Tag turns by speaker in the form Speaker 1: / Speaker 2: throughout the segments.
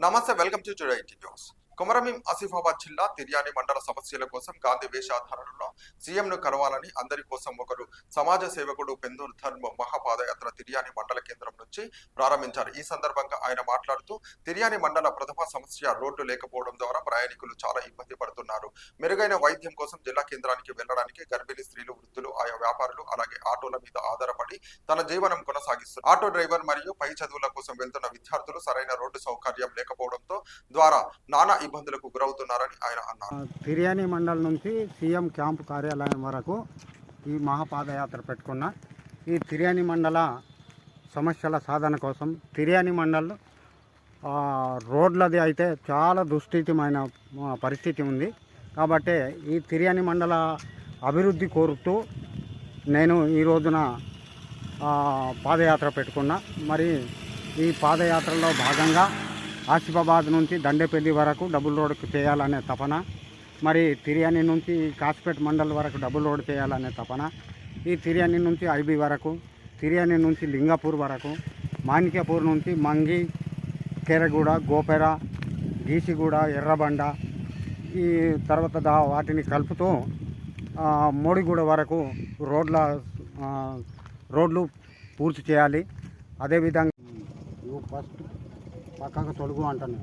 Speaker 1: నమస్తే welcome to today news Komarambheem Asifabad జిల్లా తిర్యాని మండల సమస్యల కోసం గాంధీ వేషాధారణలో సీఎం ను కలవాలని అందరి కోసం ఒకరు సమాజ సేవకుడు పెందూరు ధర్మ మహాపాదయాత్ర తిర్యాని మండల కేంద్రం నుంచి ప్రారంభించారు. ఈ సందర్భంగా ఆయన మాట్లాడుతూ తిర్యాని మండల ప్రథమ సమస్య రోడ్డు లేకపోవడం ద్వారా ప్రయాణికులు చాలా ఇబ్బంది పడుతున్నారు. మెరుగైన వైద్యం కోసం జిల్లా కేంద్రానికి వెళ్ళడానికి గర్భిణీ స్త్రీలు వృద్ధులు ఆయా వ్యాపారులు అలాగే ఆటోల మీద ఆధారపడి తన జీవనం కొనసాగిస్తారు ఆటో డ్రైవర్ మరియు పై చదువుల కోసం వెళ్తున్న విద్యార్థులు సరైన రోడ్డు సౌకర్యం లేకపోవడంతో ద్వారా నానా ఇబ్బందులకు గురవుతున్నారని ఆయన అన్నారు.
Speaker 2: తిర్యాని మండల్ నుంచి సీఎం క్యాంపు కార్యాలయం వరకు ఈ మహాపాదయాత్ర పెట్టుకున్న ఈ తిర్యాని మండల సమస్యల సాధన కోసం తిర్యాని మండల్ రోడ్లది అయితే చాలా దుస్థితిమైన పరిస్థితి ఉంది. కాబట్టి ఈ తిర్యాని మండల అభివృద్ధి కోరుతూ నేను ఈ రోజున పాదయాత్ర పెట్టుకున్నా. మరి ఈ పాదయాత్రలో భాగంగా ఆసిఫాబాద్ నుంచి దండేపల్లి వరకు డబుల్ రోడ్ చేయాలనే తపన మరి తిరియాని నుంచి కాసిపేట మండల్ వరకు డబుల్ రోడ్ చేయాలనే తపన ఈ తిరియాని నుంచి ఐబీ వరకు తిరియాని నుంచి లింగాపూర్ వరకు మాణిక్యపూర్ నుంచి మంగి కేరగూడ గోపెర గీసిగూడ ఎర్రబండ ఈ తర్వాత దా వాటిని కలుపుతూ మోడిగూడ వరకు రోడ్ల రోడ్లు పూర్తి చేయాలి. అదేవిధంగా ఫస్ట్ పక్కకు తొడుగు అంటాను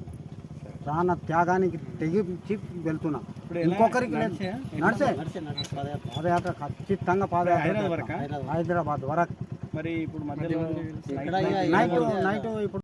Speaker 2: చాలా త్యాగానికి తెగించి వెళ్తున్నా ఇంకొకరికి. నడిచే పాదయాత్ర ఖచ్చితంగా పాదయాత్ర
Speaker 3: హైదరాబాద్ వరకా?
Speaker 2: చేస్తా. హైదరాబాద్ వరకు
Speaker 3: మరి ఇప్పుడు మధ్యలో
Speaker 2: నైట్ నైట్ ఇప్పుడు